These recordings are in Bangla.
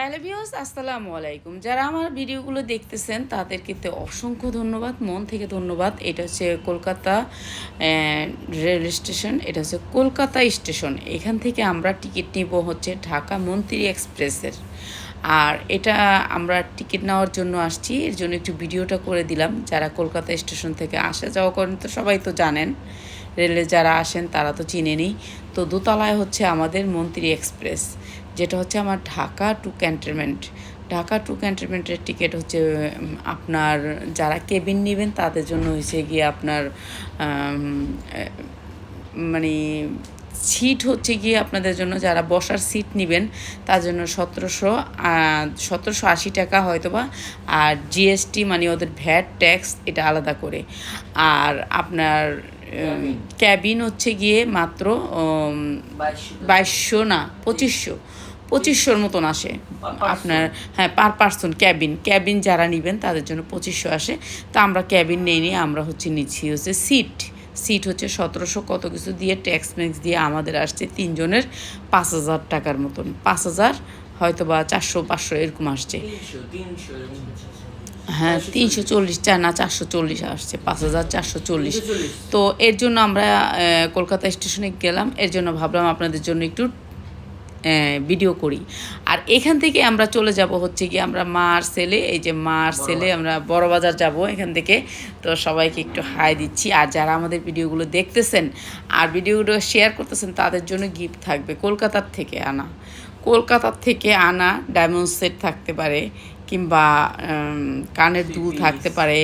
হ্যালো ভিউস আসসালামু আলাইকুম। যারা আমার ভিডিওগুলো দেখতেছেন, তাদেরকে তো অসংখ্য ধন্যবাদ, মন থেকে ধন্যবাদ। এটা হচ্ছে কলকাতা রেল স্টেশন, এটা হচ্ছে কলকাতা স্টেশন। এখান থেকে আমরা টিকিট নিব হচ্ছে ঢাকা মন্ত্রী এক্সপ্রেসের। আর এটা আমরা টিকিট নেওয়ার জন্য আসছি, এর জন্য একটু ভিডিওটা করে দিলাম। যারা কলকাতা স্টেশন থেকে আসা যাওয়া করেন, তো সবাই তো জানেন, রেলে যারা আসেন, তারা তো চিনেনি তো দোতলায় হচ্ছে আমাদের মন্ত্রী এক্সপ্রেস। যেটা হচ্ছে আমার Dhaka to cantonment. Dhaka to ক্যান্টনমেন্টের টিকিট হচ্ছে আপনার যারা কেবিন নেবেন তাদের জন্য হয়েছে গিয়ে আপনার মানে সিট হচ্ছে গিয়ে আপনাদের জন্য যারা বসার সিট নেবেন তার জন্য সতেরোশো সতেরোশো আশি টাকা হয়তোবা। আর জিএসটি মানে ওদের ভ্যাট ট্যাক্স এটা আলাদা করে। আর আপনার ক্যাবিন হচ্ছে গিয়ে মাত্র বাইশশো না পঁচিশশো। পঁচিশশোর মতন আসে আপনার হ্যাঁ পার পার্সন ক্যাবিন ক্যাবিন যারা নেবেন তাদের জন্য পঁচিশশো আসে। তা আমরা ক্যাবিন নেই নি আমরা হচ্ছে নিচ্ছি হচ্ছে সিট সিট হচ্ছে সতেরোশো কত কিছু দিয়ে ট্যাক্স ম্যাক্স দিয়ে আমাদের আসছে তিনজনের পাঁচ হাজার টাকার মতন। পাঁচ হাজার হয়তো বা চারশো পাঁচশো এরকম আসছে। হ্যাঁ তিনশো চল্লিশ চার না চারশো চল্লিশ আসছে পাঁচ হাজার চারশো চল্লিশ। তো এর জন্য আমরা কলকাতা স্টেশনে গেলাম। এর জন্য ভাবলাম আপনাদের জন্য একটু ভিডিও করি। আর এখান থেকে আমরা চলে যাব হচ্ছে কি আমরা মার সেলে এই যে মার সেলে আমরা বড় বাজার যাব এখান থেকে। তো সবাইকে একটু হাই দিচ্ছি। আর যারা আমাদের ভিডিওগুলো দেখতেছেন আর ভিডিওগুলো শেয়ার করতেছেন তাদের জন্য গিফট থাকবে কলকাতার থেকে আনা। কলকাতার থেকে আনা ডায়মন্ড সেট থাকতে পারে কিংবা কানের দুল থাকতে পারে।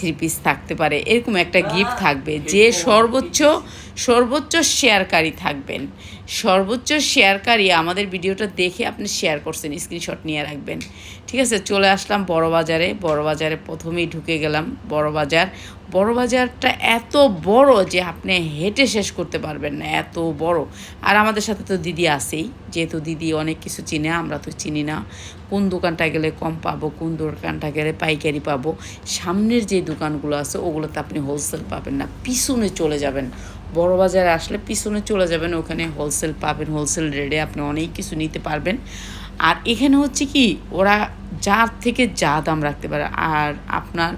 থ্রি পিস থাকতে পারে। এরকম একটা গিফট থাকবে যে সর্বোচ্চ সর্বোচ্চ শেয়ারকারী থাকবেন। সর্বোচ্চ শেয়ারকারী আমাদের ভিডিওটা দেখে আপনি শেয়ার করছেন স্ক্রিনশট নিয়ে রাখবেন। ঠিক আছে চলে আসলাম বড় বাজারে বড় বাজারে প্রথমেই ঢুকে গেলাম বড় বাজার বড় বাজারটা এত বড় যে আপনি হেঁটে শেষ করতে পারবেন না এত বড়। আর আমাদের সাথে তো দিদি আছেই যেহেতু দিদি অনেক কিছু চিনে আমরা তো চিনি না। কোন দোকানটা গেলে কম পাবো কোন দোকানটা গেলে পাইকারি পাবো। সামনের যে দোকানগুলো আছে, ওগুলোতে আপনি হোলসেল পাবেন না। পিছনে চলে যাবেন। বড় বাজারে আসলে পিছনে চলে যাবেন, ওখানে হোলসেল পাবেন হোলসেল রেটে আপনি অনেক কিছু নিতে পারবেন। আর এখানে হচ্ছে কি, ওরা যার থেকে যা দাম রাখতে পারে, আর আপনার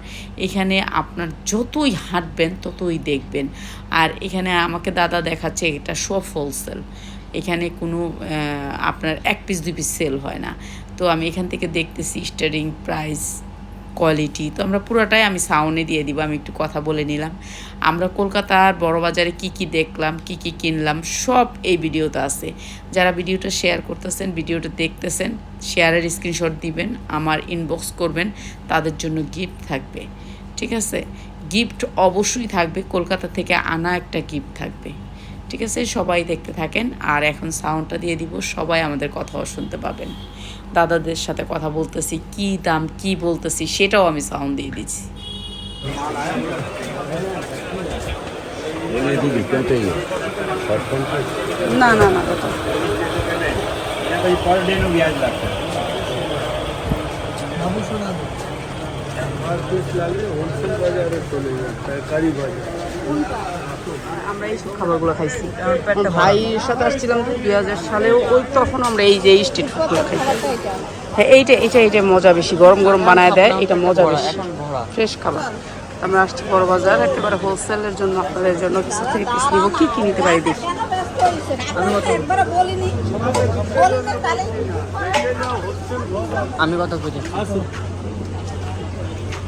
এখানে আপনার যতই হাঁটবেন, ততই দেখবেন। আর এখানে আমাকে দাদা দেখাচ্ছে, এটা সব হোলসেল এখানে কোনো আপনার এক পিস দুই পিস সেল হয় না। তো আমি এখান থেকে দেখতেছি স্টারিং প্রাইস কোয়ালিটি তো আমরা পুরোটাই আমি সাউন্ডে দিয়ে দিব, আমি একটু কথা বলে নিলাম। আমরা কলকাতার বড় বাজারে কি কি দেখলাম, কি কি কিনলাম, সব এই ভিডিওতে আছে। যারা ভিডিওটা শেয়ার করতেছেন, ভিডিওটা দেখতেছেন শেয়ারের স্ক্রিনশট দিবেন, আমার ইনবক্স করবেন, তাদের জন্য গিফট থাকবে। ঠিক আছে? গিফট অবশ্যই থাকবে, কলকাতা থেকে আনা একটা গিফট থাকবে। ঠিক আছে? সবাই দেখতে থাকেন, আর এখন সাউন্ডটা দিয়ে দিব, সবাই আমাদের কথাও শুনতে পাবেন। দাদাদের সাথে কথা বলতেছি কি দাম কি বলতেছি সেটাও আমি সাউন্ড দিয়ে দিচ্ছি। না না না বাজারে চলে যায় আমরা এই সব খাবারগুলো খাইছি। ভাইয়ের সাথে আসছিলাম তো দুই হাজার সালেও ওই তখন আমরা এই যে স্ট্রিট ফুডগুলো খাইছি হ্যাঁ এইটা এইটা এইটা মজা বেশি। গরম গরম বানায় দেয় এটা মজা বেশি। ফ্রেশ খাবার। আমরা আসছি বড় বাজার একেবারে হোলসেলের জন্য আপনাদের জন্য কিছু থ্রি পিস নিব। কি কি নিতে পারি দেখি। আমি কথা বুঝি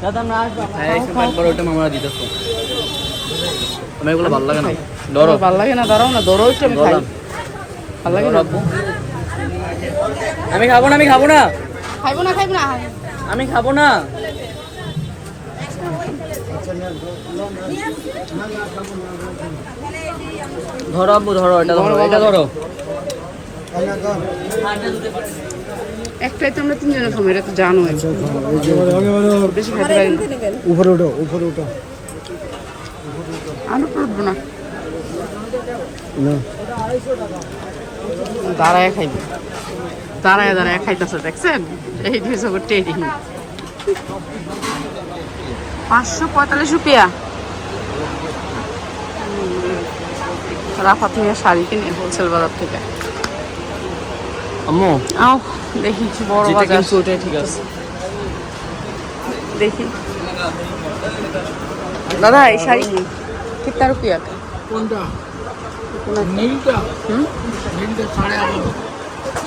দাদা আমরা আসব। হ্যাঁ একবার ওটা মামা দিতেছ। আমি এগুলো ভালো লাগে না ডরো ভালো লাগে না দাঁড়াও না দৌড়ো একটু আমি খাই ভালো লাগে না আমি খাব না আমি খাব না খাইবো না খাইবো না আমি খাব না ধরো আব্বু ধরো এটা ধরো এটা ধরো একটাই তো আমরা তিনজনে খাব এটা তো জানো উপরে উঠো উপরে উঠো আলু পড়ব না। দাঁড়ায় খাইবে। দাঁড়ায় দাঁড়ায় খাইতেছে দেখছেন? এই ট্রেডিং পাঁচশো পঁয়তাল্লিশ রুপিয়া। রাফা থেকে শাড়ি কিনে হোলসেল বাজার থেকে। আম্মু। আও দেখি বড় বাজার। ওটাই ঠিক আছে। দেখি। দাদা এই শাড়ি কিতনা রুপিয়া का কোনটা? নীলটা? নীলটা সাড়ে এগারো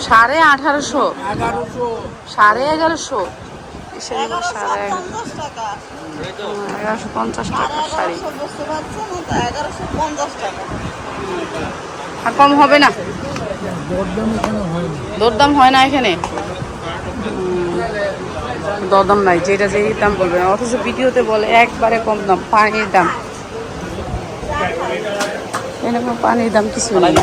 সাড়ে আঠারোশো? এগারোশো। সাড়ে এগারোশো? সাড়ে এগারো- এগারোশো পঞ্চাশ টাকা শাড়ি। আর কম হবে না? দরদাম এখানে হয়নি। দরদাম হয় না এখানে? দরদাম নাই যেটা যেই দাম বলবে অথচ ভিডিওতে বলে একবারে কম দাম পানির দাম। কোনো পানির দাম কিছু নেই।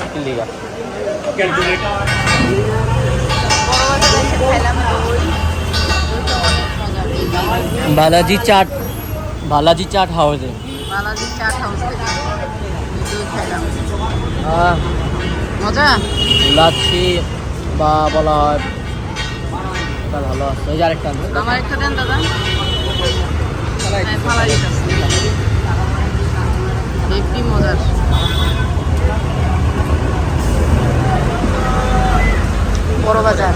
বালাজি চাট বালাজি চাট হাউসে বালাজি চাট হাউস থেকে মজা? লাচ্ছি বা বলা হয়। ভালো আছে। ওই যে আরেকটা আমার একটা দেন দাদা। হেব্বি মজার। বড় বাজার,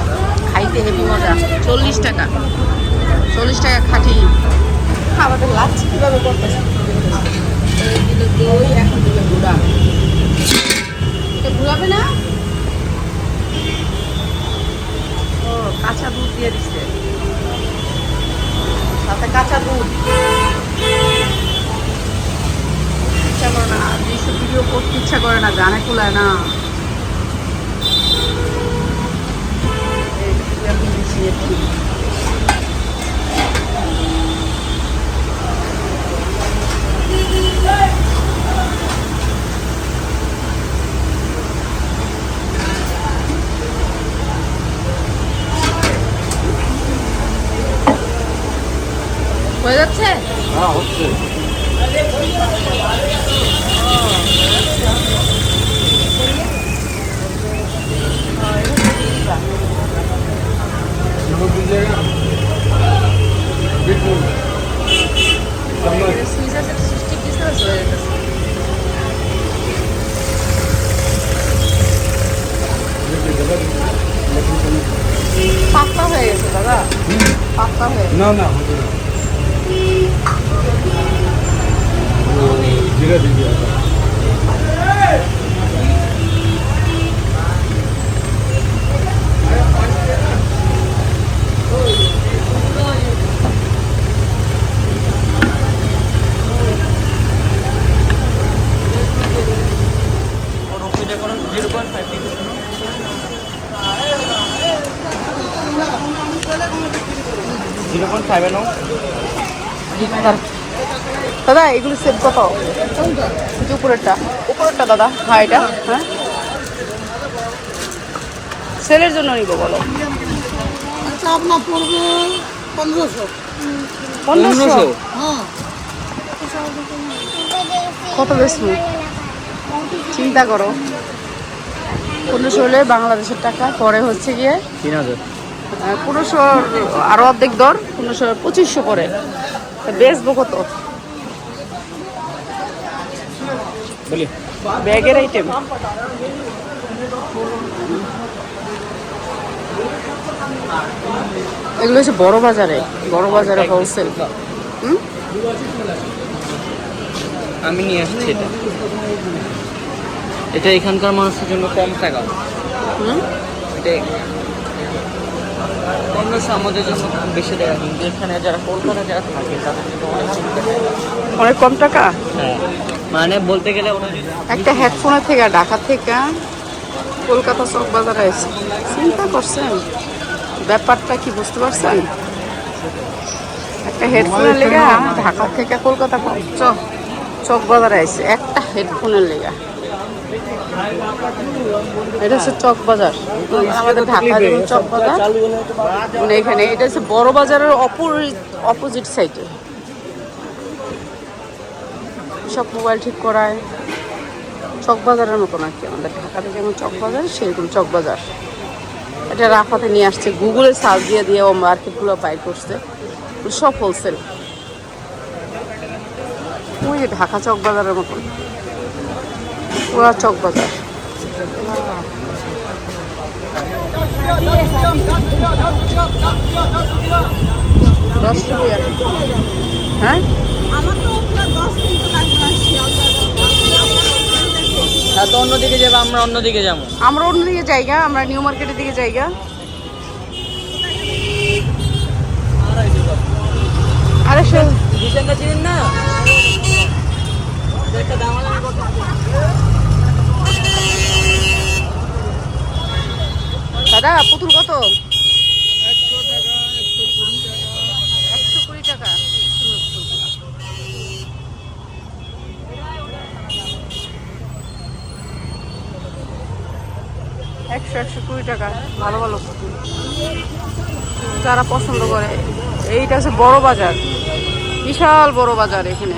খাইতে হেভি মজা। চল্লিশ টাকা। চল্লিশ টাকা খাটি। আমাদের লাচ্ছি কীভাবে করতেছে? দিল এখন দিল গুড়া এটা ঘুরাবে না? ও, কাঁচা দুধ দিয়ে দিচ্ছে। সাথে কাঁচা দুধ ইচ্ছা করে না এইসব ভিডিও করতে ইচ্ছা করে না গানে কুলায় না। হয়ে যাচ্ছে হ্যাঁ হচ্ছে সুইচ আছে সুইচটি কিছু হয়ে যাচ্ছে পাতলা হয়ে গেছে দাদা। পাতলা হয়ে। না না হতে না জিরো পয়েন্ট ফাইভ এনো দাদা এগুলো সেট কত উপরেরটা উপরেরটা দাদা হ্যাঁ এটা হ্যাঁ সেলের জন্য নিব বলো আচ্ছা আপনার পনেরোশো হ্যাঁ কত বেশি চিন্তা করো পনেরোশো হলে বাংলাদেশের টাকা পরে হচ্ছে গিয়ে তিন হাজার। পনেরোশো আরও অর্ধেক দর পনেরোশো পঁচিশশো করে। বেচবো কত? ব্যাগের আইটেম এগুলো হচ্ছে বড় বাজারে বড় বাজারে হোলসেল আমি নিয়ে আসছি এটা। এটা এখানকার মানুষের জন্য কম টাকা। এটা পনেরোশো আমাদের জন্য বেশি টাকা কিন্তু এখানে যারা কলকাতা যারা থাকে তাদের জন্য অনেক কম টাকা। অনেক কম টাকা? হ্যাঁ। মানে বলতে গেলে একটা হেডফোনের থেকে ঢাকা থেকে কলকাতা চক বাজারে এসে চিন্তা করছেন? ব্যাপারটা কি বুঝতে পারছেন? একটা হেডফোনের লেগা ঢাকা থেকে কলকাতা চক চক বাজারে আসছে একটা হেডফোনের লেগা। এটা হচ্ছে চক বাজার। আমাদের ঢাকা যেমন চক বাজার মানে এখানে এটা হচ্ছে বড় বাজারের অপোজিট অপোজিট সাইডে সব মোবাইল ঠিক করায়। চকবাজারের মতো নাকি আমাদের ঢাকাতে যেমন চকবাজার সেরকম চকবাজার এটা রাফাতে নিয়ে আসছে গুগলে সার্চ দিয়ে দিয়ে ও মার্কেটগুলো বাই করছে। সব হোলসেল ওই যে ঢাকা চকবাজারের মতন। পুরা চকবাজার দশ হ্যাঁ? তো অন্যদিকে যাব আমরা অন্যদিকে যাব। আমরা অন্যদিকে জায়গা আমরা নিউ মার্কেটের দিকে জায়গা। আরে সে না? একটা দাদা পুতুল কত? একশো কুড়ি টাকা। একশো একশো কুড়ি টাকা ভালো ভালো পুতুল। যারা পছন্দ করে এইটা হচ্ছে বড় বাজার। বিশাল বড় বাজার এখানে।